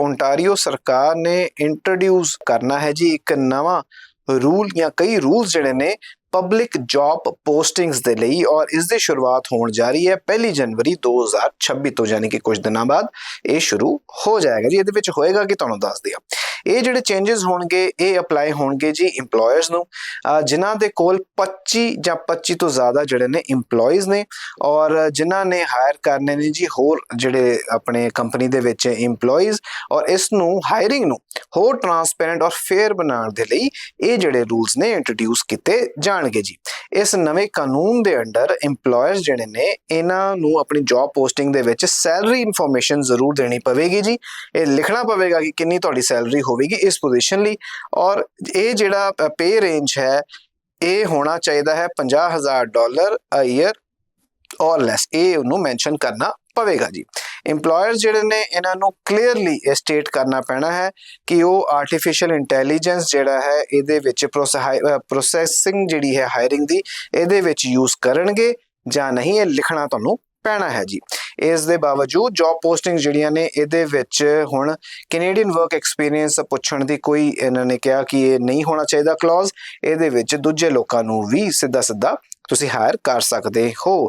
Ontario ਸਰਕਾਰ ਨੇ introduce ਕਰਨਾ ਹੈ ਜੀ ਇੱਕ ਨਵਾਂ ਰੂਲ ਜਾਂ ਕਈ ਰੂਲਸ ਜਿਹੜੇ ਨੇ ਪਬਲਿਕ ਜੌਬ ਪੋਸਟਿੰਗਸ ਦੇ ਲਈ ਔਰ ਇਸ ਦੀ ਸ਼ੁਰੂਆਤ ਹੋਣ ਜਾ ਰਹੀ ਹੈ 1 ਜਨਵਰੀ 2026 ਤੋਂ ਯਾਨੀ ਕਿ ਕੁਝ ਦਿਨਾਂ ਬਾਅਦ ਇਹ ਸ਼ੁਰੂ ਹੋ ਜਾਏਗਾ ਜੀ। ਇਹਦੇ ਵਿੱਚ ਹੋਏਗਾ ਕਿ ਤੁਹਾਨੂੰ ਦੱਸ ਦਿਆਂ। ਇਹ ਜਿਹੜੇ ਚੇਂजेस ਹੋਣਗੇ, ਇਹ ਅਪਲਾਈ ਹੋਣਗੇ ਜੀ EMPLOYERS ਨੂੰ। ਜਿਨ੍ਹਾਂ ਦੇ ਕੋਲ 25 ਜਾਂ 25 ਤੋਂ ਜ਼ਿਆਦਾ ਜਿਹੜੇ ਨੇ EMPLOYEES ਨੇ ਔਰ ਜਿਨ੍ਹਾਂ ਨੇ ਹਾਇਰ ਕਰਨੇ ਨੇ ਜੀ ਹੋਰ ਜਿਹੜੇ ਆਪਣੇ ਕੰਪਨੀ ਦੇ ਵਿੱਚ EMPLOYEES ਔਰ ਇਸ ਨੂੰ ਹਾਇਰਿੰਗ ਨੂੰ ਹੋਰ ਟਰਾਂਸਪੇਰੈਂਟ ਔਰ ਫੇਅਰ ਬਣਾਉਣ ਦੇ ਲਈ ਇਹ ਜਿਹੜੇ ਰੂਲਸ ਨੇ ਇੰਟਰੋਡਿਊਸ ਕੀਤੇ ਜਾਣਗੇ ਜੀ। ਇਸ ਨਵੇਂ ਕਾਨੂੰਨ ਦੇ ਅੰਡਰ EMPLOYERS ਜਿਹੜੇ ਨੇ, ਇਹਨਾਂ ਨੂੰ ਆਪਣੀ ਜੌਬ ਪੋਸਟਿੰਗ ਦੇ ਵਿੱਚ ਸੈਲਰੀ ਇਨਫੋਰਮੇਸ਼ਨ ਜ਼ਰੂਰ ਦੇਣੀ ਪਵੇਗੀ ਜੀ। ਇਹ ਲਿਖਣਾ ਪਵੇਗਾ ਕਿ ਕਿੰਨੀ ਤੁਹਾਡੀ ਸੈਲਰੀ ਹੋ ਹੋਵੇਗੀ ਇਸ ਪੋਜੀਸ਼ਨ ਲਈ ਔਰ ਇਹ ਜਿਹੜਾ ਪੇ ਰੇਂਜ ਹੈ, ਇਹ ਹੋਣਾ ਚਾਹੀਦਾ ਹੈ 50000 ਡਾਲਰ ਅ ਈਅਰ ਔਰ ਲੈਸ ਇਹ ਉਹਨੂੰ ਮੈਂਸ਼ਨ ਕਰਨਾ ਪਵੇਗਾ ਜੀ। EMPLOYERS ਜਿਹੜੇ ਨੇ, ਇਹਨਾਂ ਨੂੰ ਕਲੀਅਰਲੀ ਇਹ ਸਟੇਟ ਕਰਨਾ ਪੈਣਾ ਹੈ ਕਿ ਉਹ ਆਰਟੀਫੀਸ਼ੀਅਲ ਇੰਟੈਲੀਜੈਂਸ ਜਿਹੜਾ ਹੈ, ਇਹਦੇ ਵਿੱਚ ਪ੍ਰੋਸੈਸਿੰਗ ਜਿਹੜੀ ਹੈ ਹਾਇਰਿੰਗ ਦੀ, ਇਹਦੇ ਵਿੱਚ ਯੂਜ਼ ਕਰਨਗੇ ਜਾਂ ਨਹੀਂ, ਇਹ ਲਿਖਣਾ ਤੁਹਾਨੂੰ ਪੈਣਾ ਹੈ ਜੀ। ਇਸ ਦੇ ਬਾਵਜੂਦ ਜੌਬ ਪੋਸਟਿੰਗ ਜਿਹੜੀਆਂ ਨੇ ਇਹਦੇ ਵਿੱਚ ਹੁਣ ਕੈਨੇਡੀਅਨ ਵਰਕ ਐਕਸਪੀਰੀਅੰਸ ਪੁੱਛਣ ਦੀ ਕੋਈ ਇਹਨਾਂ ਨੇ ਕਿਹਾ ਕਿ ਇਹ ਨਹੀਂ ਹੋਣਾ ਚਾਹੀਦਾ ਕਲੌਜ਼ ਇਹਦੇ ਵਿੱਚ ਦੂਜੇ ਲੋਕਾਂ ਨੂੰ ਵੀ ਸਿੱਧਾ ਸਿੱਧਾ ਤੁਸੀਂ ਹਾਇਰ ਕਰ ਸਕਦੇ ਹੋ।